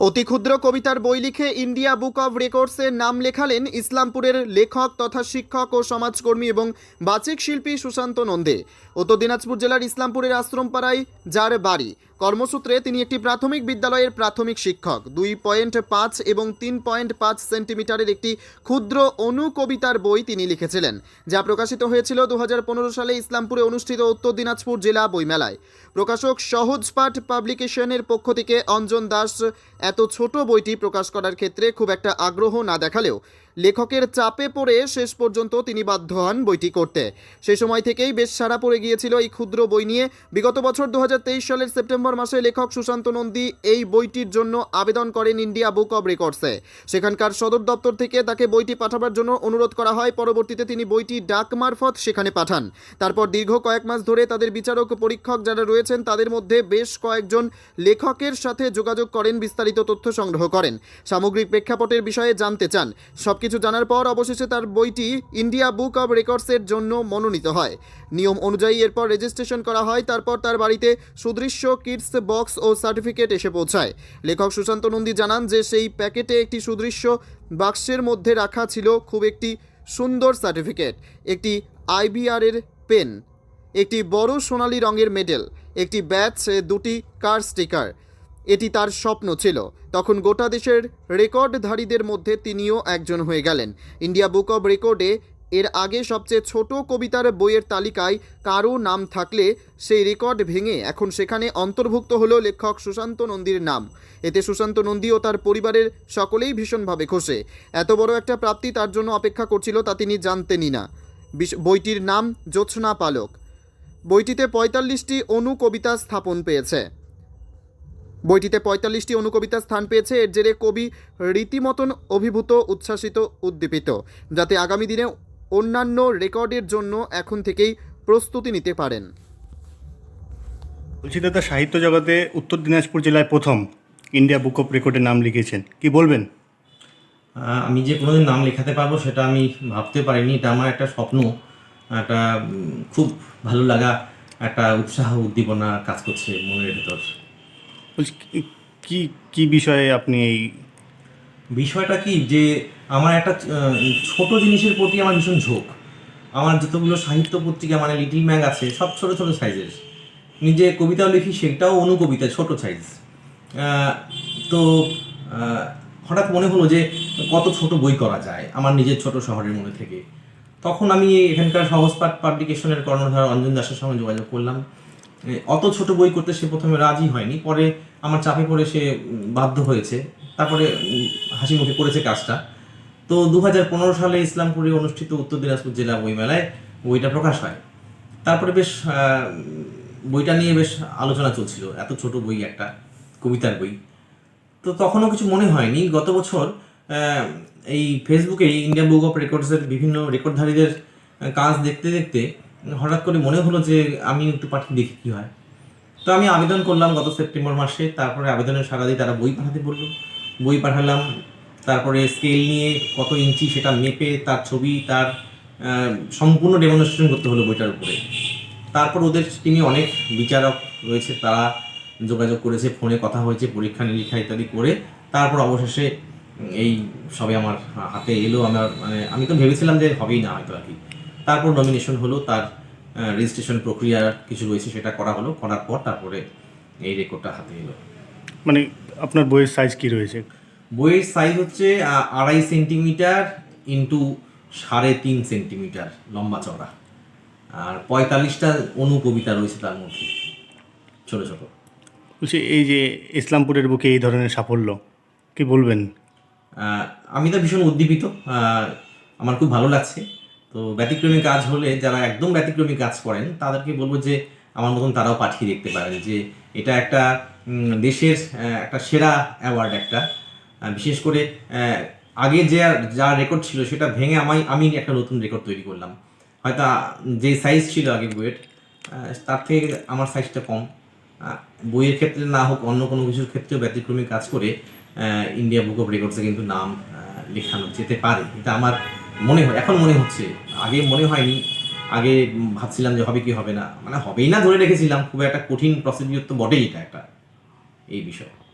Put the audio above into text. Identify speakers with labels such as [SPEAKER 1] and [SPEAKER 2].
[SPEAKER 1] অতি ক্ষুদ্র কবিতার বই লিখে ইন্ডিয়া বুক অব রেকর্ডসের নাম লেখালেন ইসলামপুরের লেখক তথা শিক্ষক ও সমাজকর্মী এবং বাচিক শিল্পী সুশান্ত নন্দে। ও তো দিনাজপুর জেলার ইসলামপুরের আশ্রমপাড়ায় যার বাড়ি। কর্মসূত্রে তিনি একটি প্রাথমিক বিদ্যালয়ের প্রাথমিক শিক্ষক। দুই পয়েন্ট পাঁচ এবং তিন পয়েন্ট পাঁচ সেন্টিমিটারের একটি ক্ষুদ্র অনু কবিতার বই তিনি লিখেছিলেন, যা প্রকাশিত হয়েছিল দু হাজার পনেরো সালে ইসলামপুরে অনুষ্ঠিত উত্তর দিনাজপুর জেলা বইমেলায়। প্রকাশক সহজপাঠ পাবলিকেশনের পক্ষ থেকে অঞ্জন দাস, এত ছোট বইটি প্রকাশ করার ক্ষেত্রে খুব একটা আগ্রহ না দেখালেও লেখকের চাপে পড়ে শেষ পর্যন্ত তিনি বাধ্য হন বইটি করতে। সেই সময় থেকেই বেশ সারা পড়ে গিয়েছিল এই ক্ষুদ্র বই নিয়ে। বিগত বছর দু হাজার তেইশ সালের সেপ্টেম্বর মাসে লেখক সুশান্ত নন্দী এই বইটির জন্য আবেদন করেন ইন্ডিয়া বুক অব রেকর্ডসে। সেখানকার সদর দপ্তর থেকে তাকে বইটি পাঠাবার জন্য অনুরোধ করা হয়। পরবর্তীতে তিনি বইটি ডাক মারফত সেখানে পাঠান। তারপর দীর্ঘ কয়েক মাস ধরে তাদের বিচারক পরীক্ষক যারা রয়েছেন, তাদের মধ্যে বেশ কয়েকজন লেখকের সাথে যোগাযোগ করেন, বিস্তারিত তথ্য সংগ্রহ করেন। সামগ্রিক প্রেক্ষাপটের বিষয়ে জানতে চান। সবকিছু জানার পর অবশেষে তার বইটি ইন্ডিয়া বুক অব রেকর্ডসের জন্য মনোনীত হয়। নিয়ম অনুযায়ী এরপর রেজিস্ট্রেশন করা হয়, তারপর তার বাড়িতে সুদৃশ্য কিডস বক্স ও সার্টিফিকেট এসে পৌঁছায়। লেখক সুশান্ত নন্দী জানান যে, সেই প্যাকেটে একটি সুদৃশ্য বাক্সের মধ্যে রাখা ছিল খুব একটি সুন্দর সার্টিফিকেট, একটি আইবিআর এর পেন, একটি বড় সোনালী রঙের মেডেল, একটি ব্যাচ দুটি কার স্টিকার এটি তার স্বপ্ন ছিল। তখন গোটা দেশের রেকর্ডধারীদের মধ্যে তিনিও একজন হয়ে গেলেন। ইন্ডিয়া বুক অব রেকর্ডে এর আগে সবচেয়ে ছোট কবিতার বইয়ের তালিকায় কারও নাম থাকলে সেই রেকর্ড ভেঙে এখন সেখানে অন্তর্ভুক্ত হলো লেখক সুশান্ত নন্দীর নাম। এতে সুশান্ত নন্দী ও তার পরিবারের সকলেই ভীষণভাবে খুশি। এত বড় একটা প্রাপ্তি তার জন্য অপেক্ষা করছিল তা তিনি জানতেনই না। বইটির নাম জ্যোৎস্না পালক। বইটিতে পঁয়তাল্লিশটি অনু কবিতা স্থাপন পেয়েছে। বইটিতে পঁয়তাল্লিশটি অনুকবিতা স্থান পেয়েছে। এর জেরে কবি রীতিমতন অভিভূত উচ্ছ্বাসিত উদ্দীপিত যাতে আগামী দিনে অন্যান্য রেকর্ডের জন্য এখন থেকেই প্রস্তুতি নিতে পারেন।
[SPEAKER 2] বলছি দাদা সাহিত্য জগতে উত্তর দিনাজপুর জেলায় প্রথম ইন্ডিয়া বুক অফ রেকর্ডে নাম লিখেছেন। কি বলবেন?
[SPEAKER 3] আমি যে কোনোদিন নাম লেখাতে পারব সেটা আমি ভাবতে পারিনি। এটা আমার একটা স্বপ্ন একটা খুব ভালো লাগা একটা উৎসাহ উদ্দীপনা কাজ করছে মনের ভেতর।
[SPEAKER 2] বলছি, কি- কি বিষয়ে আপনি এই
[SPEAKER 3] বিষয়টা কি যে আমার একটা ছোট জিনিসের প্রতি আমার ভীষণ ঝোঁক। আমার যতগুলো সাহিত্য পত্রিকা মানে লিটিল ম্যাগ আছে, সব ছোট ছোট সাইজের। নিজে কবিতাও লিখি, সেটাও অনুকবিতা ছোট সাইজ। তো হঠাৎ মনে হলো যে কত ছোট বই করা যায় আমার নিজের ছোট শহরের মনে থেকে। তখন আমি এখানকার সহজপাঠ পাবলিকেশনের কর্ণধার অঞ্জন দাসের সঙ্গে যোগাযোগ করলাম। অত ছোট বই করতে সে প্রথমে রাজি হয়নি। পরে আমার চাপে পড়ে সে বাধ্য হয়েছে। তারপরে হাসি মুখে করেছে কাজটা। তো দু হাজার পনেরো সালে ইসলামপুরে অনুষ্ঠিত উত্তর দিনাজপুর জেলা বইমেলায় বইটা প্রকাশ হয়। তারপরে বেশ বইটা নিয়ে বেশ আলোচনা চলছিল। এত ছোট বই একটা, কবিতার বই। তো তখনও কিছু মনে হয়নি। গত বছর এই ফেসবুকে ইন্ডিয়া বুক অফ রেকর্ডসের বিভিন্ন রেকর্ডধারীদের কাজ দেখতে দেখতে হঠাৎ করে মনে হলো যে আমি একটু পাঠিয়ে দেখি কী হয়। তো আমি আবেদন করলাম গত সেপ্টেম্বর মাসে, তারপরে আবেদনের সারা দিয়ে তারা বই পাঠাতে বলল। বই পাঠালাম, তারপরে স্কেল নিয়ে কত ইঞ্চি সেটা মেপে তার ছবি, তার সম্পূর্ণ ডেমনস্ট্রেশন করতে হলো বইটার উপরে। তারপর ওদের টিমে অনেক বিচারক রয়েছে, তারা যোগাযোগ করেছে ফোনে কথা হয়েছে, পরীক্ষা নিরীক্ষা ইত্যাদি করে। তারপর অবশেষে এই সবে আমার হাতে এলো, আমার মানে আমি তো ভেবেছিলাম যে হবেই না হয়তো আর কি। তারপর নমিনেশন হলো তার রেজিস্ট্রেশন প্রক্রিয়া কিছু রয়েছে সেটা করা হলো করার পর তারপরে এই রেকর্ডটা হাতে এলো।
[SPEAKER 2] মানে আপনার বইয়ের সাইজ কি রয়েছে?
[SPEAKER 3] বইয়ের সাইজ হচ্ছে আড়াই সেন্টিমিটার ইন্টু সাড়ে তিন সেন্টিমিটার লম্বা চওড়া। আর পঁয়তাল্লিশটা অনুকবিতা রয়েছে তার মধ্যে ছোট ছোট।
[SPEAKER 2] বলছি এই যে ইসলামপুরের বুকে এই ধরনের সাফল্য কি বলবেন?
[SPEAKER 3] আমি তো ভীষণ উদ্দীপিত আমার খুব ভালো লাগছে। তো ব্যতিক্রমী কাজ হলে যারা একদম ব্যতিক্রমী কাজ করেন, তাদেরকে বলব যে আমার মতন তারাও পাঠিয়ে দেখতে পারেন যে এটা একটা দেশের একটা সেরা অ্যাওয়ার্ড একটা। বিশেষ করে আগে যে যা রেকর্ড ছিল সেটা ভেঙে আমি আমি একটা নতুন রেকর্ড তৈরি করলাম। হয়তো যে সাইজ ছিল আগে বইয়ের তার থেকে আমার সাইজটা কম। বইয়ের ক্ষেত্রে না হোক, অন্য কোনো কিছুর ক্ষেত্রেও ব্যতিক্রমী কাজ করে ইন্ডিয়া বুক অফ রেকর্ডসে কিন্তু নাম লেখানো যেতে পারে। এটা আমার মনে হয়, এখন মনে হচ্ছে। আগে মনে হয়নি, আগে ভাবছিলাম যে হবে কি হবে না। মানে হবেই না ধরে রেখেছিলাম, খুব একটা কঠিন প্রসিডিওর তো বটেই এটা একটা, এই বিষয়।